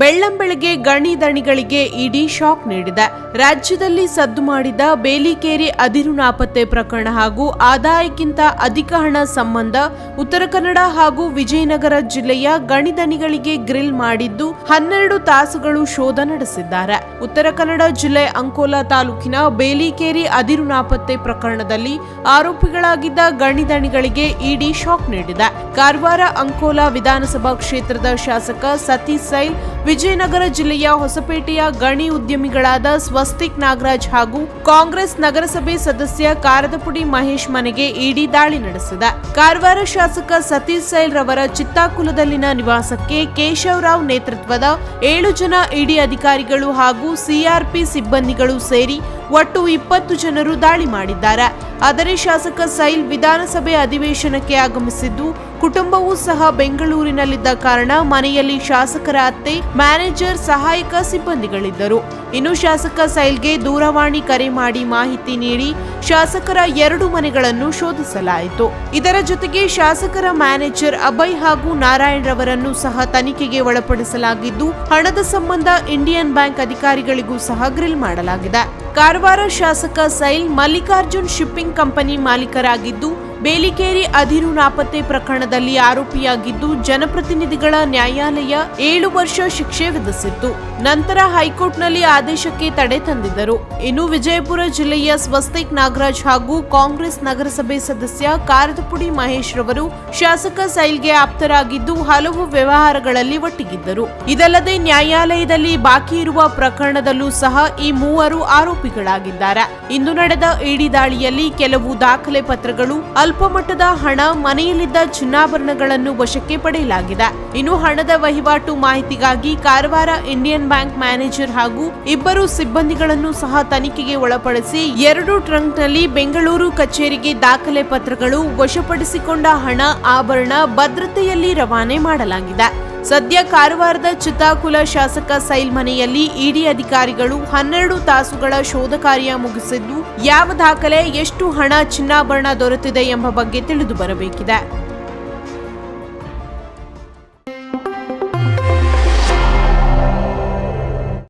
ಬೆಳ್ಳಂಬೆಳಗ್ಗೆ ಗಣಿ ದಣಿಗಳಿಗೆ ಇಡಿ ಶಾಕ್ ನೀಡಿದೆ. ರಾಜ್ಯದಲ್ಲಿ ಸದ್ದು ಮಾಡಿದ ಬೇಲಿಕೇರಿ ಅದಿರು ನಾಪತ್ತೆ ಪ್ರಕರಣ ಹಾಗೂ ಆದಾಯಕ್ಕಿಂತ ಅಧಿಕ ಹಣ ಸಂಬಂಧ ಉತ್ತರ ಕನ್ನಡ ಹಾಗೂ ವಿಜಯನಗರ ಜಿಲ್ಲೆಯ ಗಣಿದಣಿಗಳಿಗೆ ಗ್ರಿಲ್ ಮಾಡಿದ್ದು ಹನ್ನೆರಡು ತಾಸುಗಳು ಶೋಧ ನಡೆಸಿದ್ದಾರೆ. ಉತ್ತರ ಕನ್ನಡ ಜಿಲ್ಲೆ ಅಂಕೋಲಾ ತಾಲೂಕಿನ ಬೇಲಿಕೇರಿ ಅದಿರು ನಾಪತ್ತೆ ಪ್ರಕರಣದಲ್ಲಿ ಆರೋಪಿಗಳಾಗಿದ್ದ ಗಣಿದಣಿಗಳಿಗೆ ಇಡಿ ಶಾಕ್ ನೀಡಿದೆ. ಕಾರವಾರ ಅಂಕೋಲಾ ವಿಧಾನಸಭಾ ಕ್ಷೇತ್ರದ ಶಾಸಕ ಸತೀಶ್ ಸೈಲ್ ವಿಜಯನಗರ ಜಿಲ್ಲೆಯ ಹೊಸಪೇಟೆಯ ಗಣಿ ಉದ್ಯಮಿಗಳಾದ ಸ್ವಸ್ತಿಕ್ ನಾಗರಾಜ್ ಹಾಗೂ ಕಾಂಗ್ರೆಸ್ ನಗರಸಭೆ ಸದಸ್ಯ ಕಾರದಪುಡಿ ಮಹೇಶ್ ಮನೆಗೆ ಇಡಿ ದಾಳಿ ನಡೆಸಿದ. ಕಾರವಾರ ಶಾಸಕ ಸತೀಶ್ ಸೈಲ್ ರವರ ಚಿತ್ತಾಕುಲದಲ್ಲಿನ ನಿವಾಸಕ್ಕೆ ಕೇಶವರಾವ್ ನೇತೃತ್ವದ ಏಳು ಜನ ಇಡಿ ಅಧಿಕಾರಿಗಳು ಹಾಗೂ ಸಿಆರ್ಪಿ ಸಿಬ್ಬಂದಿಗಳು ಸೇರಿ ಒಟ್ಟು ಇಪ್ಪತ್ತು ಜನರು ದಾಳಿ ಮಾಡಿದ್ದಾರೆ. ಆದರೆ ಶಾಸಕ ಸೈಲ್ ವಿಧಾನಸಭೆ ಅಧಿವೇಶನಕ್ಕೆ ಆಗಮಿಸಿದ್ದು ಕುಟುಂಬವೂ ಸಹ ಬೆಂಗಳೂರಿನಲ್ಲಿದ್ದ ಕಾರಣ ಮನೆಯಲ್ಲಿ ಶಾಸಕರ ಅತ್ತೆ, ಮ್ಯಾನೇಜರ್, ಸಹಾಯಕ ಸಿಬ್ಬಂದಿಗಳಿದ್ದರು. ಇನ್ನು ಶಾಸಕ ಸೈಲ್ಗೆ ದೂರವಾಣಿ ಕರೆ ಮಾಡಿ ಮಾಹಿತಿ ನೀಡಿ ಶಾಸಕರ ಎರಡು ಮನೆಗಳನ್ನು ಶೋಧಿಸಲಾಯಿತು. ಇದರ ಜೊತೆಗೆ ಶಾಸಕರ ಮ್ಯಾನೇಜರ್ ಅಭಯ್ ಹಾಗೂ ನಾರಾಯಣ್ ರವರನ್ನು ಸಹ ತನಿಖೆಗೆ ಒಳಪಡಿಸಲಾಗಿದ್ದು, ಹಣದ ಸಂಬಂಧ ಇಂಡಿಯನ್ ಬ್ಯಾಂಕ್ ಅಧಿಕಾರಿಗಳಿಗೂ ಸಹ ಗ್ರಿಲ್ ಮಾಡಲಾಗಿದೆ. ಕಾರವಾರ ಶಾಸಕ ಸೈಲ್ ಮಲ್ಲಿಕಾರ್ಜುನ್ ಶಿಪ್ಪಿಂಗ್ ಕಂಪನಿ ಮಾಲೀಕರಾಗಿದ್ದು ಬೇಲಿಕೇರಿ ಅದಿರು ನಾಪತ್ತೆ ಪ್ರಕರಣದಲ್ಲಿ ಆರೋಪಿಯಾಗಿದ್ದು, ಜನಪ್ರತಿನಿಧಿಗಳ ನ್ಯಾಯಾಲಯ ಏಳು ವರ್ಷ ಶಿಕ್ಷೆ ವಿಧಿಸಿತ್ತು. ನಂತರ ಹೈಕೋರ್ಟ್ನಲ್ಲಿ ಆದೇಶಕ್ಕೆ ತಡೆ ತಂದಿದ್ದರು. ಇನ್ನು ವಿಜಯಪುರ ಜಿಲ್ಲೆಯ ಸ್ವಸ್ತಿಕ್ ನಾಗರಾಜ್ ಹಾಗೂ ಕಾಂಗ್ರೆಸ್ ನಗರಸಭೆ ಸದಸ್ಯ ಕಾರದಪುಡಿ ಮಹೇಶ್ ರವರು ಶಾಸಕ ಸೈಲ್ಗೆ ಆಪ್ತರಾಗಿದ್ದು, ಹಲವು ವ್ಯವಹಾರಗಳಲ್ಲಿ ಒಟ್ಟಿಗಿದ್ದರು. ಇದಲ್ಲದೆ ನ್ಯಾಯಾಲಯದಲ್ಲಿ ಬಾಕಿ ಇರುವ ಪ್ರಕರಣದಲ್ಲೂ ಸಹ ಈ ಮೂವರು ಆರೋಪಿಗಳಾಗಿದ್ದಾರೆ. ಇಂದು ನಡೆದ ಇಡಿ ದಾಳಿಯಲ್ಲಿ ಕೆಲವು ದಾಖಲೆ ಪತ್ರಗಳು ಅಲ್ಪ ಮಟ್ಟದ ಹಣ ಮನೆಯಲ್ಲಿದ್ದ ಚಿನ್ನಾಭರಣಗಳನ್ನು ವಶಕ್ಕೆ ಪಡೆಯಲಾಗಿದೆ. ಇನ್ನು ಹಣದ ವಹಿವಾಟು ಮಾಹಿತಿಗಾಗಿ ಕಾರವಾರ ಇಂಡಿಯನ್ ಬ್ಯಾಂಕ್ ಮ್ಯಾನೇಜರ್ ಹಾಗೂ ಇಬ್ಬರು ಸಿಬ್ಬಂದಿಗಳನ್ನು ಸಹ ತನಿಖೆಗೆ ಒಳಪಡಿಸಿ ಎರಡು ಟ್ರಂಕ್ನಲ್ಲಿ ಬೆಂಗಳೂರು ಕಚೇರಿಗೆ ದಾಖಲೆ ಪತ್ರಗಳು ವಶಪಡಿಸಿಕೊಂಡ ಹಣ, ಆಭರಣ ಭದ್ರತೆಯಲ್ಲಿ ರವಾನೆ ಮಾಡಲಾಗಿದೆ. ಸದ್ಯ ಕಾರವಾರದ ಚಿತ್ತಾಕುಲ ಶಾಸಕ ಸೈಲ್ ಮನೆಯಲ್ಲಿ ಇಡಿ ಅಧಿಕಾರಿಗಳು ಹನ್ನೆರಡು ತಾಸುಗಳ ಶೋಧ ಕಾರ್ಯ ಮುಗಿಸಿದ್ದು, ಯಾವ ದಾಖಲೆ, ಎಷ್ಟು ಹಣ, ಚಿನ್ನಾಭರಣ ದೊರೆತಿದೆ ಎಂಬ ಬಗ್ಗೆ ತಿಳಿದು ಬರಬೇಕಿದೆ.